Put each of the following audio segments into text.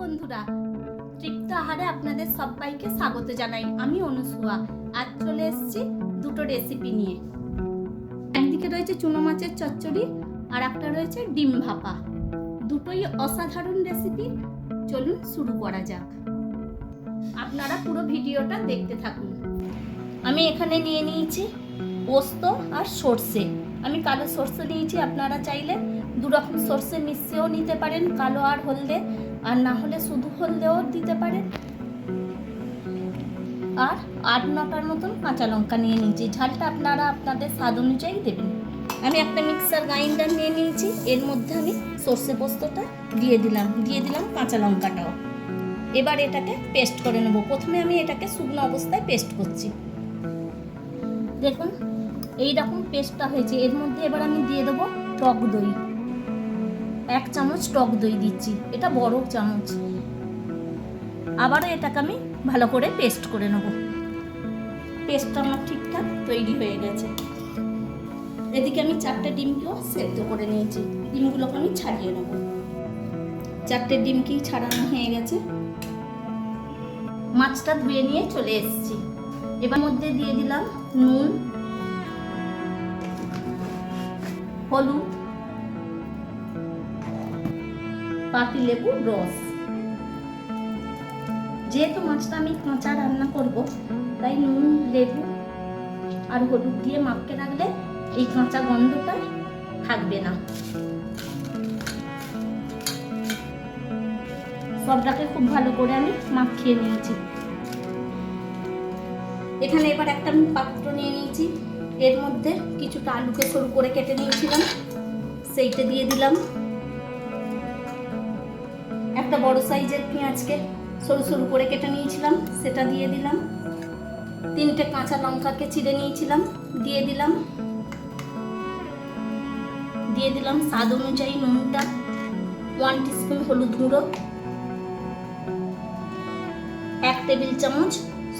বন্ধুরা। তৃপ্ত আহারে আপনাদের সবাইকে স্বাগত জানাই আমি অনুসুয়া। আজ চলে এসেছি দুটো রেসিপি নিয়ে। একদিকে রয়েছে চুনো মাছের চচ্চড়ি, আর একটা রয়েছে ডিম ভাপা। দুটোই অসাধারণ রেসিপি চলুন শুরু করা যাক। আপনারা পুরো ভিডিওটা দেখতে থাকুন। আমি এখানে নিয়ে নিয়েছি পোস্ত আর সর্ষে। আমি কালো সর্ষে নিয়েছি আপনারা চাইলে দু রকম সর্ষে মিশিয়েও নিতে পারেন, কালো আর হলদে। আর না হলে শুধু হলদেও দিতে পারেন আর আট নটার মতন কাঁচা লঙ্কা নিয়ে নিয়েছি। ঝালটা আপনারা আপনাদের স্বাদ অনুযায়ী দেবেন। আমি একটা মিক্সার গ্রাইন্ডার নিয়ে নিয়েছি। এর মধ্যে আমি সর্ষে পোস্তটা দিয়ে দিলাম। দিয়ে দিলাম কাঁচা লঙ্কাটাও। এবার এটাকে পেস্ট করে নেব। প্রথমে আমি এটাকে শুকনো অবস্থায় পেস্ট করছি। দেখুন এই রকম পেস্টটা হয়েছে। এর মধ্যে এবার আমি দিয়ে দেবো টক দই। এক চামচ টক দই দিচ্ছি। এটা বড় চামচ। আবারও এটাকে আমি ভালো করে পেস্ট করে নেব। পেস্টটা আমার ঠিকঠাক তৈরি হয়ে গেছে। এদিকে আমি চারটে ডিমকেও সেদ্ধ করে নিয়েছি। ডিমগুলোকে আমি ছাড়িয়ে নেব। চারটে ডিমকেই ছাড়ানো হয়ে গেছে। মাছটা ধুয়ে নিয়ে চলে এসেছি। এবার মধ্যে দিয়ে দিলাম নুন, হলুদ পাতি লেবুর রস। যেহেতু মাছটা আমি কাঁচা রান্না করব, তাই নুন, লেবু আর হলুদ দিয়ে মাপকে রাখলে এই কাঁচা গন্ধটা থাকবে না। সবটাকে খুব ভালো করে আমি মাখিয়ে নিয়েছি। এখানে এবার একটা আমি পাত্র নিয়ে নিয়েছি। এর মধ্যে কিছুটা আলুকে সরু করে কেটে নিয়েছিলাম। সেইটা দিয়ে দিলাম। একটা বড় সাইজের পেঁয়াজকে সরু সরু করে কেটে নিয়েছিলাম, সেটা দিয়ে দিলাম। তিনটে কাঁচা লঙ্কাকে চিড়ে নিয়েছিলাম, দিয়ে দিলাম। দিয়ে দিলাম স্বাদ অনুযায়ী নুনটা ওয়ান টিস্পুন হলুদ গুঁড়ো, এক টেবিল চামচ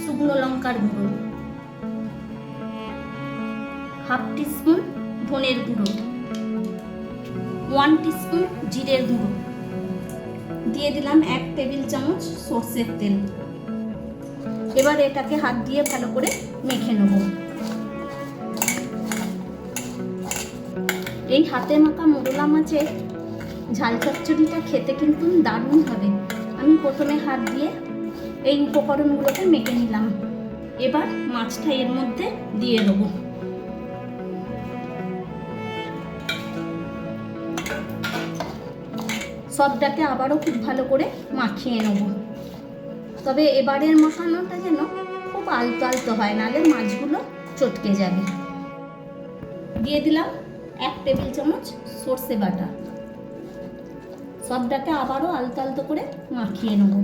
শুকনো লঙ্কার গুঁড়ো, হাফ টিস্পুন ধনের গুঁড়ো ওয়ান টিস্পুন জিরের গুঁড়ো। দিয়ে দিলাম এক টেবিল চামচ সর্ষের তেল। এবার এটাকে হাত দিয়ে ভালো করে মেখে নেব। এই হাতে মাখা মোরলা মাছের ঝাল চচ্চড়িটা খেতে কিন্তু দারুণ হবে। আমি প্রথমে হাত দিয়ে এই উপকরণগুলোকে মেখে নিলাম। এবার মাছটা এর মধ্যে দিয়ে দেবো। সবটাকে আবারও খুব ভালো করে মাখিয়ে নেব। তবে এবারের মশানোটা যেন খুব আলতো আলতো হয়, নাহলে মাছগুলো চটকে যাবে। দিয়ে দিলাম এক টেবিল চামচ সর্ষে বাটা। সবটাকে আবারও আলতো আলতো করে মাখিয়ে নেব।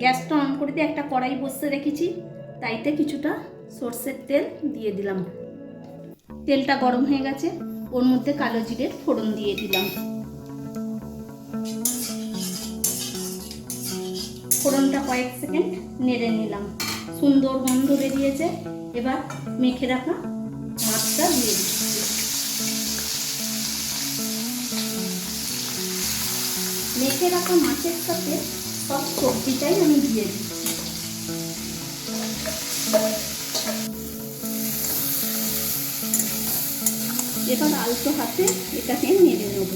গ্যাসটা অন করে দিয়ে একটা কড়াই বসে রেখেছি, তাইতে কিছুটা সর্ষের তেল দিয়ে দিলাম। তেলটা গরম হয়ে গেছে। ওর মধ্যে কালো জিরের ফোড়ন দিয়ে দিলাম। ফোড়নটা কয়েক সেকেন্ড নেড়ে নিলাম। সুন্দর গন্ধ বেরিয়েছে। এবার মেখে রাখা মাছটা দিয়ে দিচ্ছি। মেখে রাখা মাছের সাথে সব সবজিটাই আমি দিয়ে দিচ্ছি। এবার আলতো হাতে এটাকে নেড়ে নেব।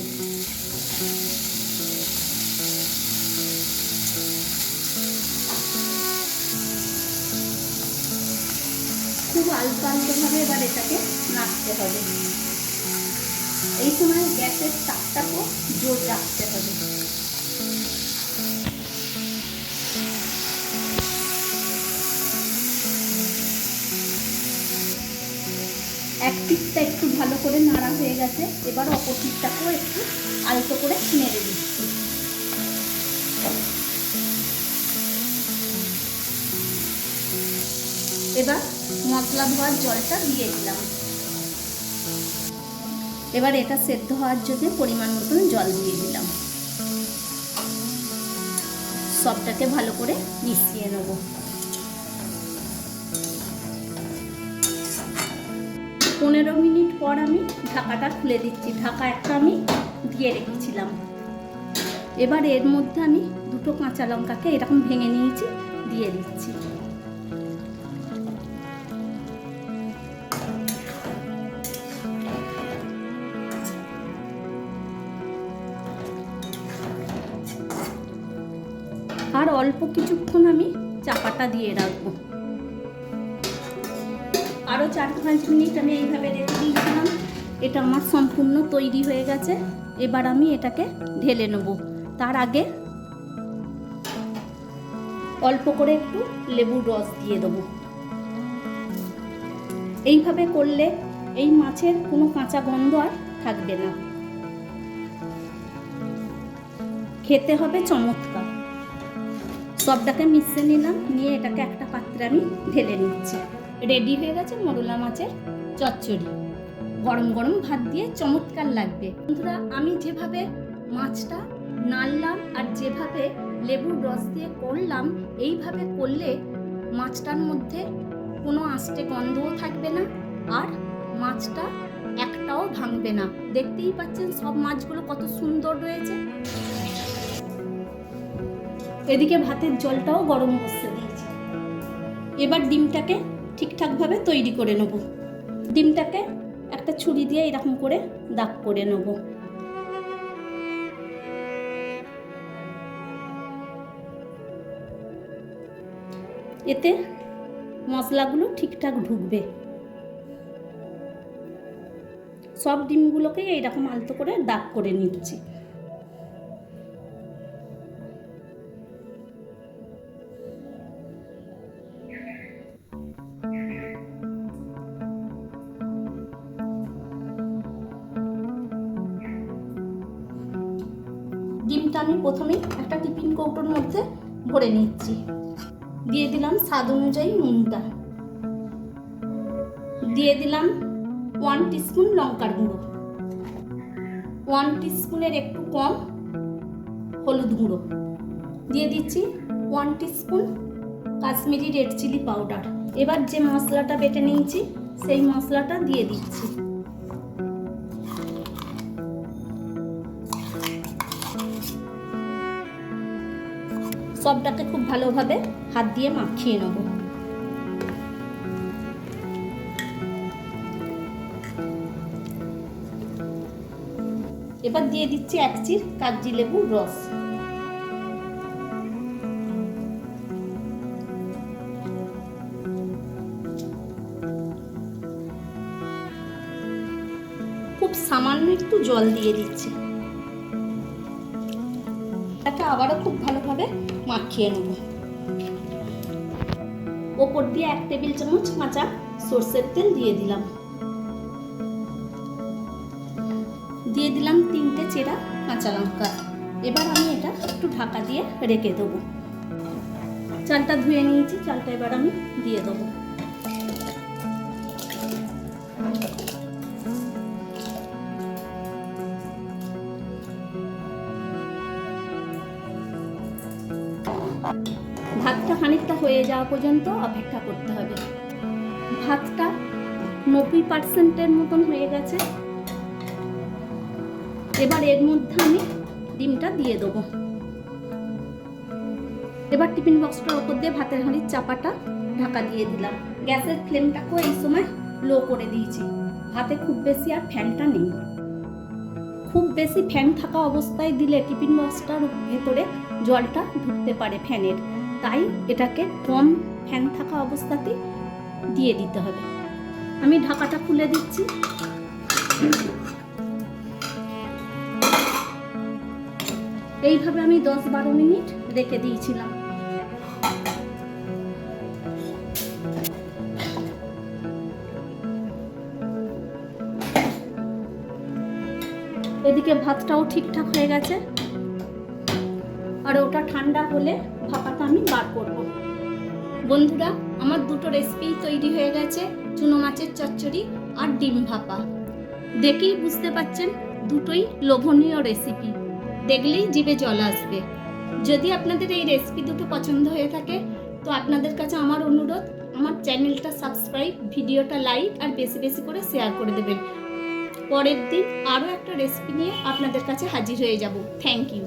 খুব আলতো আলতোভাবে এবার এটাকে নাড়তে হবে। এই সময় গ্যাসের তাপটাকেও জোর রাখতে হবে। এক পিঠটা একটু ভালো করে নাড়া হয়ে গেছে। এবার অপর পিঠটাকেও একটু আলতো করে নেড়ে দিচ্ছি। এবার মশলা ধোয়ার জলটা দিয়ে দিলাম। এবার এটা সেদ্ধ হওয়ার জন্য পরিমাণ মতন জল দিয়ে দিলাম। সবটাকে ভালো করে মিশিয়ে নেব। পনেরো মিনিট পর আমি ঢাকাটা খুলে দিচ্ছি। ঢাকা একটা আমি দিয়ে রেখেছিলাম। এবার এর মধ্যে আমি দুটো কাঁচা লঙ্কাকে এরকম ভেঙে নিয়েছি, দিয়ে দিচ্ছি। আর অল্প কিছুক্ষণ আমি চাপাটা দিয়ে রাখব। আরও চার পাঁচ মিনিট আমি এইভাবে রেখে দিয়েছিলাম। এটা আমার সম্পূর্ণ তৈরি হয়ে গেছে। এবার আমি এটাকে ঢেলে নেব। তার আগে অল্প করে একটু লেবুর রস দিয়ে দেবো। এইভাবে করলে এই মাছের কোনো কাঁচা গন্ধ আর থাকবে না। খেতে হবে চমৎকার। সবটাকে মিশিয়ে নিলাম। নিয়ে এটাকে একটা পাত্রে আমি ঢেলে নিচ্ছি। রেডি হয়ে গেছে মোরলা মাছের চচ্চড়ি। গরম গরম ভাত দিয়ে চমৎকার লাগবে। বন্ধুরা, আমি যেভাবে মাছটা নাড়লাম আর যেভাবে লেবুর রস দিয়ে করলাম, এইভাবে করলে মাছটার মধ্যে কোনো আষ্টে গন্ধও থাকবে না আর মাছটা একটাও ভাঙবে না। দেখতেই পাচ্ছেন সব মাছগুলো কত সুন্দর রয়েছে। এদিকে ভাতের জলটাও গরম বসতে দিয়েছি। এবার ডিমটাকে ঠিকঠাকভাবে তৈরি করে নেব। ডিমটাকে একটা ছুরি দিয়ে এরকম করে দাগ করে নেব। এতে মশলাগুলো ঠিকঠাক ঢুকবে। সব ডিমগুলোকে এইরকম আলতো করে দাগ করে নিচ্ছি। ডিমটা আমি প্রথমেই একটা টিফিন কৌটোর মধ্যে ভরে নিচ্ছি। দিয়ে দিলাম স্বাদ অনুযায়ী নুনটা। দিয়ে দিলাম ওয়ান টিস্পুন লঙ্কার গুঁড়ো। ওয়ান টিস্পুনের একটু কম হলুদ গুঁড়ো। দিয়ে দিচ্ছি one teaspoon Kashmiri red chilli powder এবার যে মশলাটা বেটে নিয়েছি, সেই মশলাটা দিয়ে দিচ্ছি। সবটাকে খুব ভালোভাবে হাত দিয়ে মাখিয়ে নেব। এবার দিয়ে দিচ্ছি এক চির কাগজি লেবুর রস। খুব সামান্য একটু জল দিয়ে দিচ্ছি। আবারও খুব ভালোভাবে মাখিয়ে নেব। ওপর দিয়ে এক টেবিল চামচ কাঁচা সর্ষের তেল দিয়ে দিলাম। দিয়ে দিলাম তিনটে চেরা কাঁচা লঙ্কা। এবার আমি এটা একটু ঢাকা দিয়ে রেখে দেবো। চালটা ধুয়ে নিয়েছি, চালটা এবার আমি দিয়ে দেবো। ভাতটা খানিকটা হয়ে যাওয়া পর্যন্ত অপেক্ষা করতে হবে। ভাতটা নব্বই পার্সেন্টের মতন হয়ে গেছে। এবার এর মধ্যে আমি ডিমটা দিয়ে দেবো। এবার টিফিন বক্সটার ওপর দিয়ে ভাতের হাঁড়ির চাপাটা ঢাকা দিয়ে দিলাম। গ্যাসের ফ্লেমটাকেও এই সময় লো করে দিয়েছি। ভাতে খুব বেশি আর ফ্যানটা নেই। খুব বেশি ফ্যান থাকা অবস্থায় দিলে টিফিন বক্সটার ভেতরে জলটা ঢুকতে পারে ফ্যানের। তাই এটাকে কম ফ্যান থাকা অবস্থাতেই দিয়ে দিতে হবে। আমি ঢাকাটা খুলে দিচ্ছি। এইভাবে আমি দশ বারো মিনিট রেখে দিয়েছিলাম। এদিকে ভাতটাও ঠিকঠাক হয়ে গেছে। আর ওটা ঠান্ডা হলে ভাপাটা আমি বার করব। বন্ধুরা, আমার দুটো রেসিপি তৈরি হয়ে গেছে, চুনো মাছের চচ্চড়ি আর ডিম ভাপা। দেখেই বুঝতে পাচ্ছেন দুটোই লোভনীয় রেসিপি দেখলেই জিভে জল আসবে। যদি আপনাদের এই রেসিপি দুটো পছন্দ হয়ে থাকে, তো আপনাদের কাছে আমার অনুরোধ, আমার চ্যানেলটা সাবস্ক্রাইব ভিডিওটা লাইক আর বেশি বেশি করে শেয়ার করে দেবেন। পরের দিন আরও একটা রেসিপি নিয়ে আপনাদের কাছে হাজির হয়ে যাব। Thank you